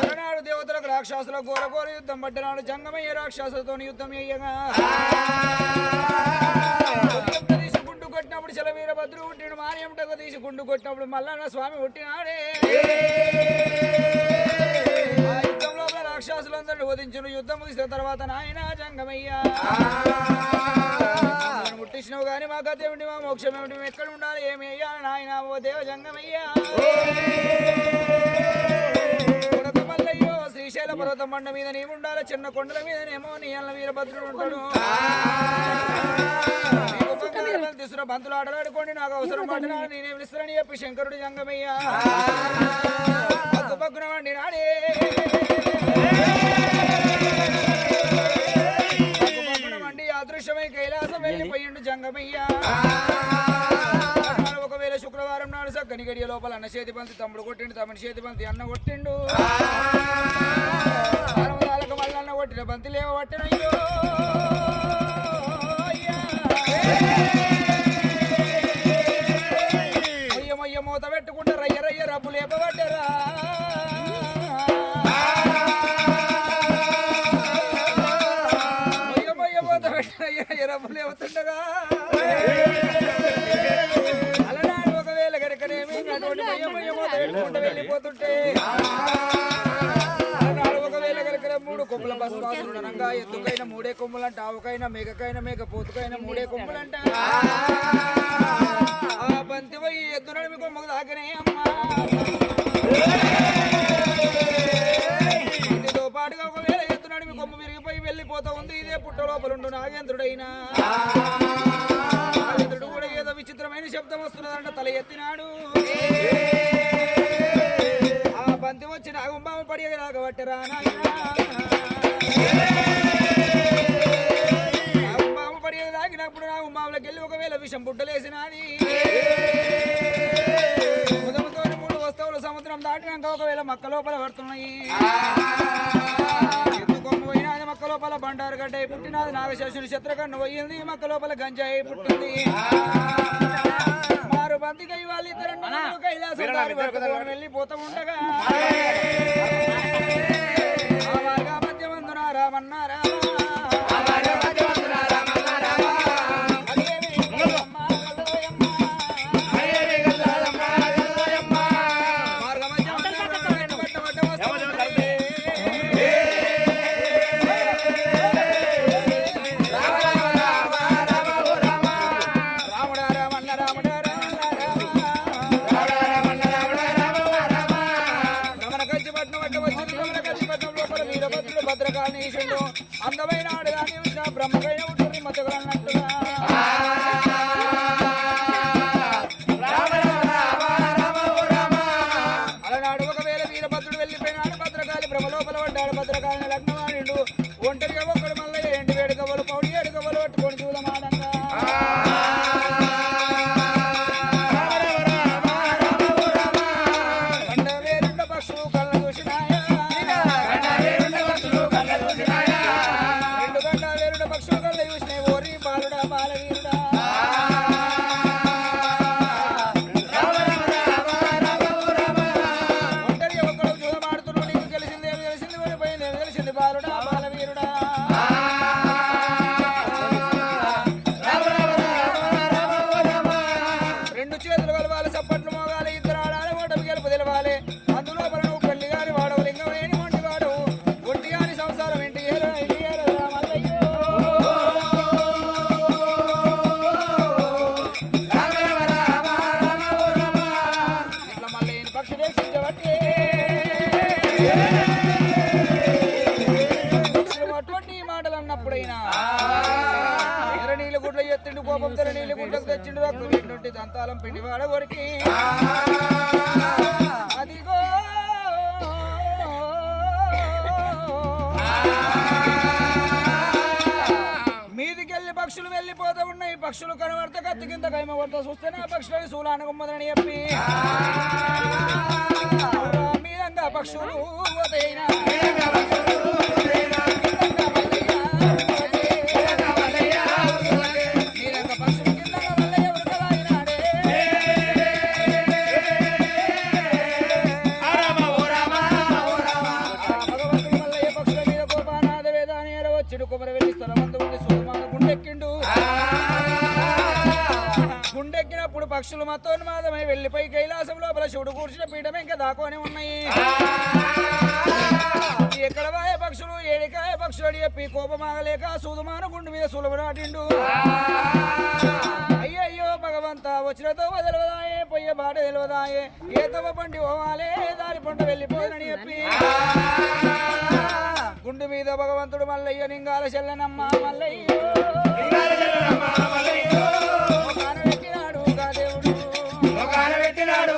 అలనాడు దేవతలకు రాక్షసుల ఘోర ఘోర యుద్ధం పడ్డనాడు జంగమయ్య రాక్షసులతో యుద్ధం అయ్యగా. ఉదయం గుండు కొట్టినప్పుడు చలవీర భద్రు పుట్టిన మానేమిటకు తీసి గుండు కొట్టినప్పుడు మల్లన్న స్వామి పుట్టినాడే. ఆ రాక్షసులందరినీ వధించిన యుద్ధం ముగిసిన తర్వాత నాయన జంగమయ్య. ముట్టించినవు గాని మా గత ఏమిటి మా మోక్షం ఏమిటి? మేము ఎక్కడ ఉండాలి? ఏమి అయ్యాలి నాయన ఓ దేవ జంగమయ్య. కొడక మల్లయ్యో శ్రీశైల పర్వతం బండ మీద నీవు ఉండాలి. చిన్న కొండల మీదనేమో నీ అన్న వీరభద్రుడు ఉంటాడు. తీసుకున్న బంతులు ఆటలాడుకోండి. నాకు అవసరం పడినా నేనే పిలుస్తానని చెప్పి శంకరుడు జంగమయ్య. పక్కున వండి నాడే. వెళ్ళిపోయిండు జంగమయ్య. ఒకవేళ శుక్రవారం నాడు సక్కని గడియ లోపల అన్న చేతి బంతి తమ్ముడు కొట్టిండు తమ్ముడి చేతి బంతి అన్న కొట్టిండు. మళ్ళీ అన్న కొట్టిన బంతి లేవ పట్టినయ్యో అయ్యా. మొయ్య మొయ్య మూత పెట్టుకుంటే రయ్య రయ్య రబ్బు లేపబడ్డరా రబ్బు అలనాడు ఒకవేళ గడకనేమి అటువంటి మొయ్య మొయ్య వెళ్ళిపోతుంటే. అలనాడు ఒకవేళ గడకనే మూడు కొమ్ముల బస్వాసులు అనగా ఎత్తుకైన మూడే కొమ్ములంట ఆవుకైన మేకకైనా మేక పోతుకైనా మూడే కొమ్ములంట. ఆ బంతి పోయి ఎద్దు కొమ్మకు దాకనే అమ్మా. నడిమి కొమ్ము విరిగిపోయి వెళ్ళిపోతా ఉంది. ఇదే పుట్ట లోపలుండు నాగేంద్రుడైనా. నాగేంద్రుడు కూడా ఏదో విచిత్రమైన శబ్దం వస్తున్నదంట. తల ఎత్తినాడు. ఆ బంతి వచ్చి నాగుంబామ పడి రాగబట్టరా నాగుంబామ పడి తాగినప్పుడు నాగుంబాములకు వెళ్ళి ఒకవేళ విషం పుట్టలేసినది మూడు వస్తువులు సముద్రం దాటినాక ఒకవేళ మక్క లోపల పడుతున్నాయి. మక్క లోపల బండారు గడ్డ పుట్టినది. నాగశేషుని చిత్రకన్ను పోయింది. మక్క లోపల గంజాయి పుట్టింది. మారు బంతికై వాళ్ళిద్దరు కైలాసం వెళ్ళిపోతూ ఉండగా మార్గా అటువంటి మాటలు అన్నప్పుడైనా? ఎర్ర నీళ్ళ గుడ్ల ఎత్తిండు కోపం తెర తెచ్చిండు రక్తం ఎటువంటి దంతాలం పిండివాడ కొరికి అదిగో. మీదికెళ్ళి పక్షులు వెళ్ళిపోతూ ఉన్నాయి. పక్షులు కనబడతా కత్తి కింద కైమ పడతా చూస్తేనే ఆ పక్షులకి శూలాన గుమ్మదని చెప్పి. కింద పక్షులు ఉదయనా పక్షులు మతోన్మాదమై వెళ్ళిపోయి కైలాసం లోపల శివుడు కూర్చిన పీఠం ఇంకా దాకోని సూదమాను గుండు మీద సులభ నాటిండు. అయ్యయ్యో భగవంత వచ్చినతో వదలవదాయే పొయ్య బాట తెలవదాయే. ఏ తవ్వ పండి పోవాలే దారి పంట వెళ్ళిపోదని చెప్పి. గుండు మీద భగవంతుడు మల్లయ్య నింగాల చెల్లెనమ్మ మల్లయ్యో. పెట్టినాడు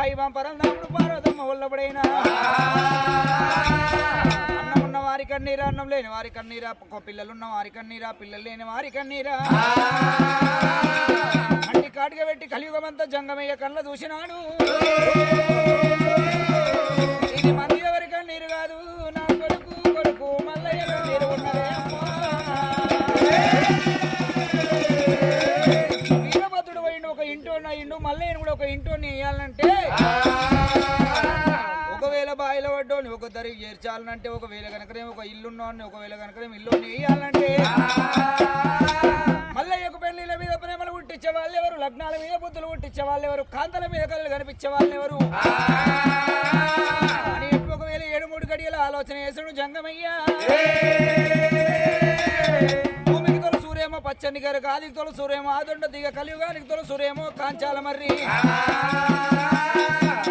పాయి పంపరం పార్వతమ్మ ఒల్లబడైనా అన్నం ఉన్న వారి కన్నీరా అన్నం లేని వారి కన్నీరా పిల్లలు ఉన్న వారి కన్నీరా పిల్లలు లేని వారి కన్నీరా. అన్ని కాటుగా పెట్టి కలియుగమంతా జంగమయ్య కళ్ళ చూసినాడు ఇది మంది ఎవరి కన్నీరు కాదు నా కొడుకు కొడుకు మల్లయ్య కన్నీరు ఉన్నదే ఒక ఇంటో వేయాలంటే? ఒకవేళ బాయిల పడ్డోని ఒక ధరికి చేర్చాలంటే ఒకవేళ కనుక ఒక ఇల్లు ఇల్లున్నోని ఒకవేళ కనుక ఇల్లు వేయాలంటే? మళ్ళీ ఒక పెళ్ళిల మీద ప్రేమలు పుట్టించే వాళ్ళు ఎవరు లగ్నాల మీద బుద్ధులు పుట్టించే వాళ్ళు ఎవరు కాంతల మీద కళ్ళు కనిపించే వాళ్ళు ఎవరు అని ఒకవేళ ఏడు మూడు గడియల ఆలోచన చేసుడు జంగమయ్యా. పచ్చని గారు గాలికి తొల సూర్యేమో ఆదుండ దిగ కలియుగానికి తొల సూర్యేమో కాంచాల మర్రి.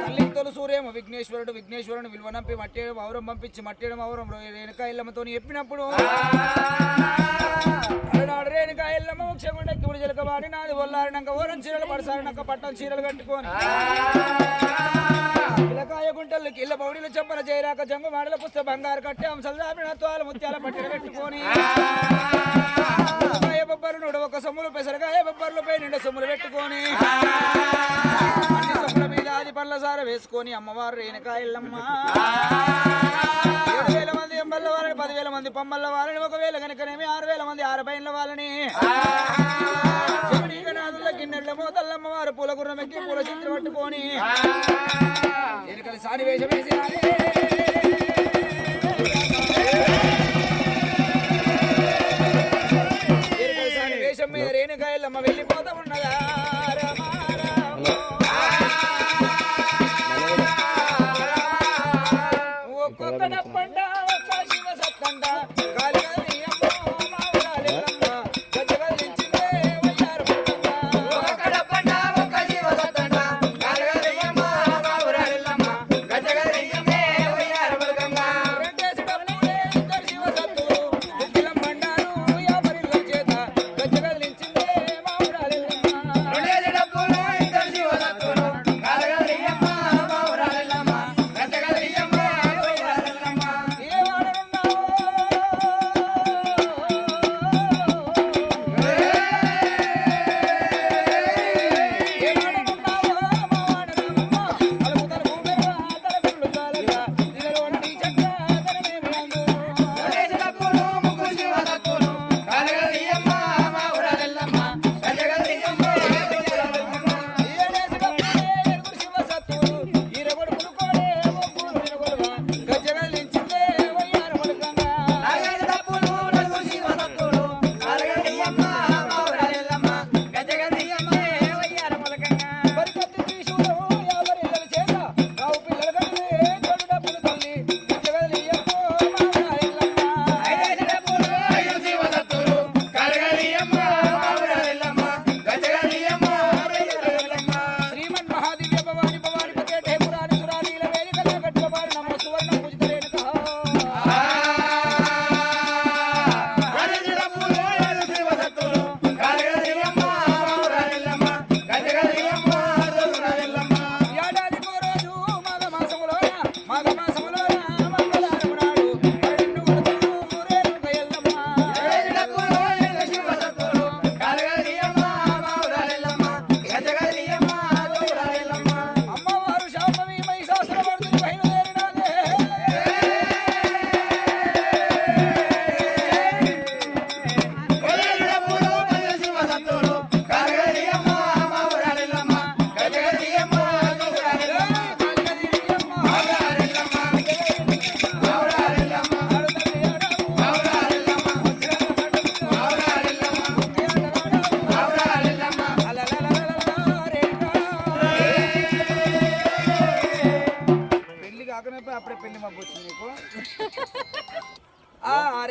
తల్లికి తొల సూర్యేమో విఘ్నేశ్వరుడు విఘ్నేశ్వరుడు విలువనంపి మట్టేయడం అవరం పంపించి మట్టేయడం అవరం రేణుక ఇల్లమ్మతో చెప్పినప్పుడు అలనాడు రేణుక చిలక వాడి నాది ఒల్లారినాక ఓరం చీరలు పడసారినాక పట్టం చీరలు కట్టుకొని. పిలకాయ గుంటలకి ఇళ్ళ పౌడిలు చెప్పల చేయరాక జంగు మాడల పుస్త బంగారు కట్టే అంశాలు దాపిన తోల ముత్యాల పట్టిన పెట్టుకొని. బొబ్బరు నుడు ఒక సొమ్ములు పెసరకాయ బొబ్బర్లు పై నిండా సొమ్ములు పెట్టుకొని. అన్ని సొమ్ముల మీద ఆది పళ్ళ సార వేసుకొని అమ్మవారు రేణుకాయల్లమ్మ ఏడు వేల మంది ఎంబల్ల వాళ్ళని పదివేల మంది పంబల్ల వాళ్ళని ఒకవేళ కనుకనేమి ఆరు వేల మంది ఆరు పైన వాళ్ళని. చెవిడి నాదుల గిన్నెళ్ళ మోతల్లమ్మ వారు పూల గుర్రం ఎక్కి పూల చిత్ర పట్టుకొని ఎరుకలు సాని వేషం వేసి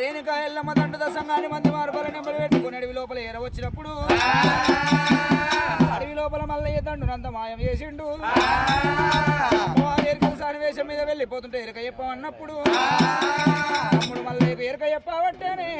రేణుక ఎల్లమ్మ దండ దశంగాని మంది మార్పుల నెంబర్ పెట్టుకుని అడవి లోపల ఏర వచ్చినప్పుడు అడవి లోపల మల్లయ్య దండునంత మాయం చేసిండు. ఎరుకల సాని వేషం మీద వెళ్ళిపోతుంటే ఎరక చెప్పమన్నప్పుడు అప్పుడు మల్లయ్యకు ఎరక చెప్పబట్టేనే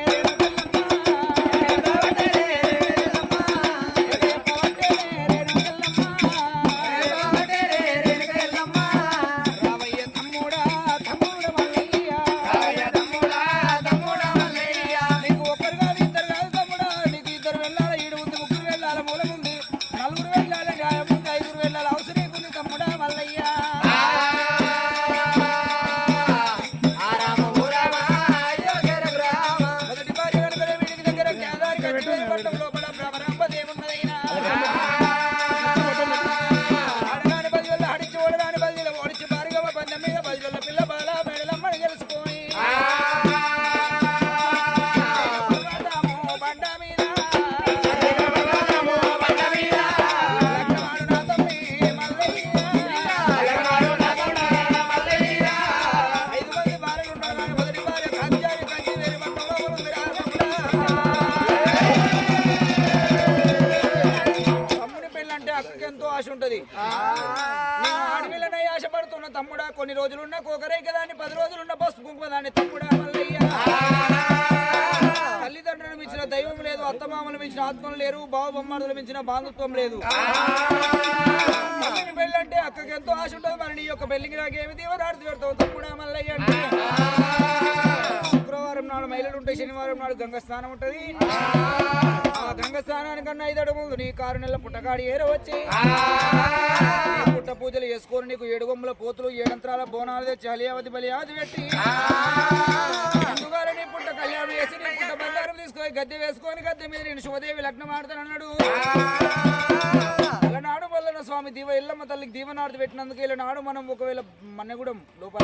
బాంధుత్వం లేదు. తల్లిని పెళ్ళంటే అక్కకి ఎంతో ఆశ ఉంటుంది మరి నీ యొక్క పెళ్ళికి నాకేమి దీవనాడు పెడతావు తమ్ముడా మల్లయ్య అంటే. శుక్రవారం నాడు మహిళలు ఉంటే శనివారం నాడు గంగ స్నానం ఉంటది. ఆ. గంగ స్నానానికన్నా ఐదడు ముందు నీ కారు నెలల పుట్టగాడి ఏర వచ్చి. నీ పుట్ట పూజలు చేసుకొని నీకు ఏడు బొమ్మల పోతులు ఏడంత్రాల బోనాలు తెచ్చి అలియావతి బలియాది పెట్టి. ముందుగానే నీ పుట్ట కళ్యాణం చేసి నీ పుట్ట బంగారం తీసుకొని గద్దె వేసుకొని గద్దె మీద నేను శుభదేవి లగ్నం ఆడతానన్నాడు నాడు వల్ల స్వామి దీవ ఇల్లమ్మ తల్లికి దీవనార్థి పెట్టినందుకు ఇలా నాడు మనం ఒకవేళ మన్నగూడెం లోపల